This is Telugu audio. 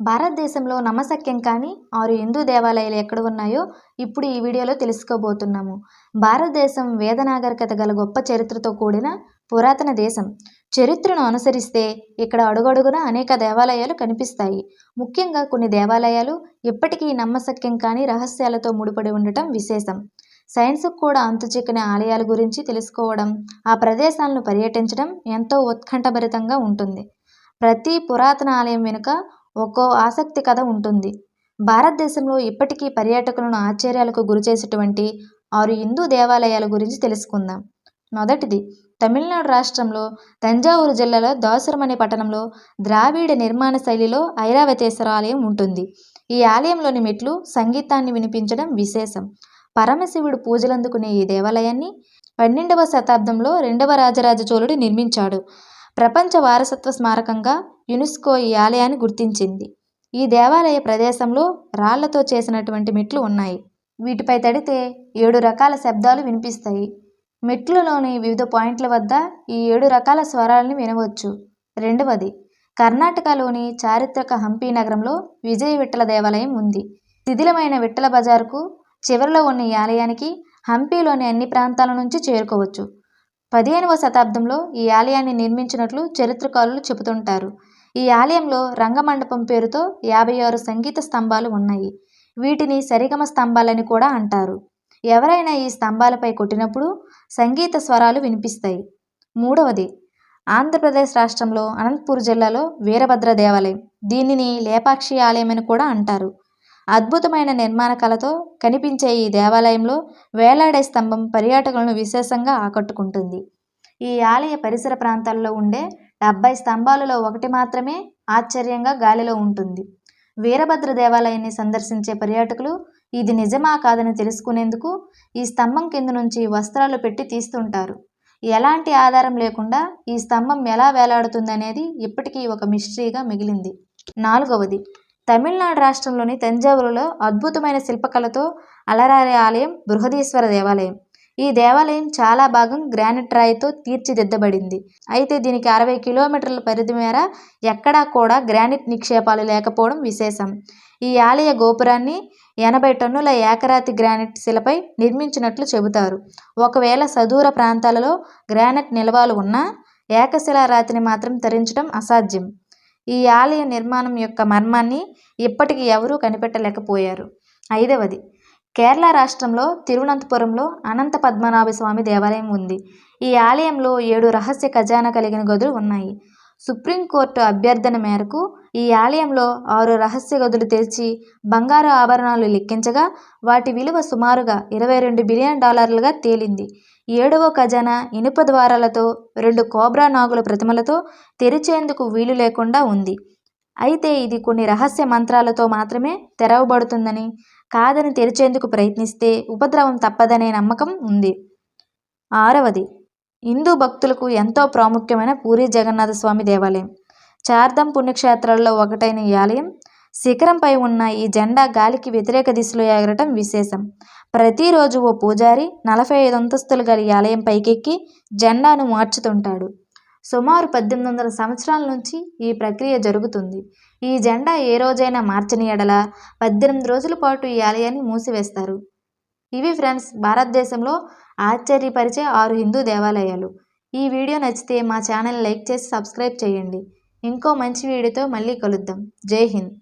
భారతదేశంలో నమ్మశక్యం కాని ఆరు హిందూ దేవాలయాలు ఎక్కడ ఉన్నాయో ఇప్పుడు ఈ వీడియోలో తెలుసుకోబోతున్నాము. భారతదేశం వేద నాగరికత గల గొప్ప చరిత్రతో కూడిన పురాతన దేశం. చరిత్రను అనుసరిస్తే ఇక్కడ అడుగడుగున అనేక దేవాలయాలు కనిపిస్తాయి. ముఖ్యంగా కొన్ని దేవాలయాలు ఇప్పటికీ నమ్మశక్యం కాని రహస్యాలతో ముడిపడి ఉండటం విశేషం. సైన్స్కు కూడా అంతుచిక్కని ఆలయాల గురించి తెలుసుకోవడం ఆ ప్రదేశాలను పర్యటించడం ఎంతో ఉత్కంఠభరితంగా ఉంటుంది. ప్రతి పురాతన ఆలయం వెనుక ఒక్కో ఆసక్తి కథ ఉంటుంది. భారతదేశంలో ఇప్పటికీ పర్యాటకులను ఆశ్చర్యాలకు గురిచేసేటువంటి ఆరు హిందూ దేవాలయాల గురించి తెలుసుకుందాం. మొదటిది తమిళనాడు రాష్ట్రంలో తంజావూరు జిల్లాలో దాసురం అనే పట్టణంలో ద్రావిడ నిర్మాణ శైలిలో ఐరావతేశ్వర ఆలయం ఉంటుంది. ఈ ఆలయంలోని మెట్లు సంగీతాన్ని వినిపించడం విశేషం. పరమశివుడు పూజలందుకునే ఈ దేవాలయాన్ని పన్నెండవ శతాబ్దంలో రెండవ రాజరాజ చోళుడు నిర్మించాడు. ప్రపంచ వారసత్వ స్మారకంగా యునెస్కో ఈ ఆలయాన్ని గుర్తించింది. ఈ దేవాలయ ప్రదేశంలో రాళ్ళతో చేసినటువంటి మెట్లు ఉన్నాయి. వీటిపై తడితే ఏడు రకాల శబ్దాలు వినిపిస్తాయి. మెట్లులోని వివిధ పాయింట్ల వద్ద ఈ ఏడు రకాల స్వరాలను వినవచ్చు. రెండవది కర్ణాటకలోని చారిత్రక హంపి నగరంలో విజయ విఠల దేవాలయం ఉంది. శిథిలమైన విఠల బజార్కు చివరిలో ఉన్న ఈ ఆలయానికి హంపీలోని అన్ని ప్రాంతాల నుంచి చేరుకోవచ్చు. పదిహేనవ శతాబ్దంలో ఈ ఆలయాన్ని నిర్మించినట్లు చరిత్రకారులు చెబుతుంటారు. ఈ ఆలయంలో రంగమండపం పేరుతో యాభై ఆరు సంగీత స్తంభాలు ఉన్నాయి. వీటిని సరిగమ స్తంభాలని కూడా అంటారు. ఎవరైనా ఈ స్తంభాలపై కొట్టినప్పుడు సంగీత స్వరాలు వినిపిస్తాయి. మూడవది ఆంధ్రప్రదేశ్ రాష్ట్రంలో అనంతపూర్ జిల్లాలో వీరభద్ర దేవాలయం. దీనిని లేపాక్షి ఆలయం అని కూడా అంటారు. అద్భుతమైన నిర్మాణ కళతో కనిపించే ఈ దేవాలయంలో వేలాడే స్తంభం పర్యాటకులను విశేషంగా ఆకట్టుకుంటుంది. ఈ ఆలయ పరిసర ప్రాంతాల్లో ఉండే డెబ్బై స్తంభాలలో ఒకటి మాత్రమే ఆశ్చర్యంగా గాలిలో ఉంటుంది. వీరభద్ర దేవాలయాన్ని సందర్శించే పర్యాటకులు ఇది నిజమా కాదని తెలుసుకునేందుకు ఈ స్తంభం కింద నుంచి వస్త్రాలు పెట్టి తీస్తుంటారు. ఎలాంటి ఆధారం లేకుండా ఈ స్తంభం ఎలా వేలాడుతుందనేది ఇప్పటికీ ఒక మిస్టరీగా మిగిలింది. నాలుగవది తమిళనాడు రాష్ట్రంలోని తంజావూరులో అద్భుతమైన శిల్పకళతో అలరారే ఆలయం బృహదీశ్వర దేవాలయం. ఈ దేవాలయం చాలా భాగం గ్రానైట్ రాయితో తీర్చిదిద్దబడింది. అయితే దీనికి అరవై కిలోమీటర్ల పరిధి మేర ఎక్కడా కూడా గ్రానైట్ నిక్షేపాలు లేకపోవడం విశేషం. ఈ ఆలయ గోపురాన్ని ఎనభై టన్నుల ఏకరాతి గ్రానైట్ శిలపై నిర్మించినట్లు చెబుతారు. ఒకవేళ సదూర ప్రాంతాలలో గ్రానైట్ నిల్వలు ఉన్నా ఏకశిలారాతిని మాత్రం తరించడం అసాధ్యం. ఈ ఆలయ నిర్మాణం యొక్క మర్మాన్ని ఇప్పటికీ ఎవరూ కనిపెట్టలేకపోయారు. ఐదవది కేరళ రాష్ట్రంలో తిరువనంతపురంలో అనంత పద్మనాభ స్వామి దేవాలయం ఉంది. ఈ ఆలయంలో ఏడు రహస్య ఖజానా కలిగిన గదులు ఉన్నాయి. సుప్రీంకోర్టు అభ్యర్థన మేరకు ఈ ఆలయంలో ఆరు రహస్య గదులు తెరిచి బంగారు ఆభరణాలు లెక్కించగా వాటి విలువ సుమారుగా ఇరవై రెండు బిలియన్ డాలర్లుగా తేలింది. ఏడవ ఖజానా ఇనుప ద్వారాలతో రెండు కోబ్రా నాగుల ప్రతిమలతో తెరిచేందుకు వీలు లేకుండా ఉంది. అయితే ఇది కొన్ని రహస్య మంత్రాలతో మాత్రమే తెరవబడుతుందని కాదని తెరిచేందుకు ప్రయత్నిస్తే ఉపద్రవం తప్పదనే నమ్మకం ఉంది. ఆరవది హిందూ భక్తులకు ఎంతో ప్రాముఖ్యమైన పూరి జగన్నాథ స్వామి దేవాలయం. చార్ధం పుణ్యక్షేత్రాల్లో ఒకటైన ఈ ఆలయం శిఖరంపై ఉన్న ఈ జెండా గాలికి వ్యతిరేక దిశలో ఎగరటం విశేషం. ప్రతిరోజు ఓ పూజారి నలభై ఐదు అంతస్తులు గల ఈ ఆలయం పైకెక్కి జెండాను మార్చుతుంటాడు. సుమారు పద్దెనిమిది వందల సంవత్సరాల నుంచి ఈ ప్రక్రియ జరుగుతుంది. ఈ జెండా ఏ రోజైనా మార్చని ఎడల పద్దెనిమిది రోజుల పాటు ఈ ఆలయాన్ని మూసివేస్తారు. ఇవి ఫ్రెండ్స్ భారతదేశంలో ఆశ్చర్యపరిచే ఆరు హిందూ దేవాలయాలు. ఈ వీడియో నచ్చితే మా ఛానల్ లైక్ చేసి సబ్స్క్రైబ్ చేయండి. ఇంకో మంచి వీడియోతో మళ్ళీ కలుద్దాం. జై హింద్.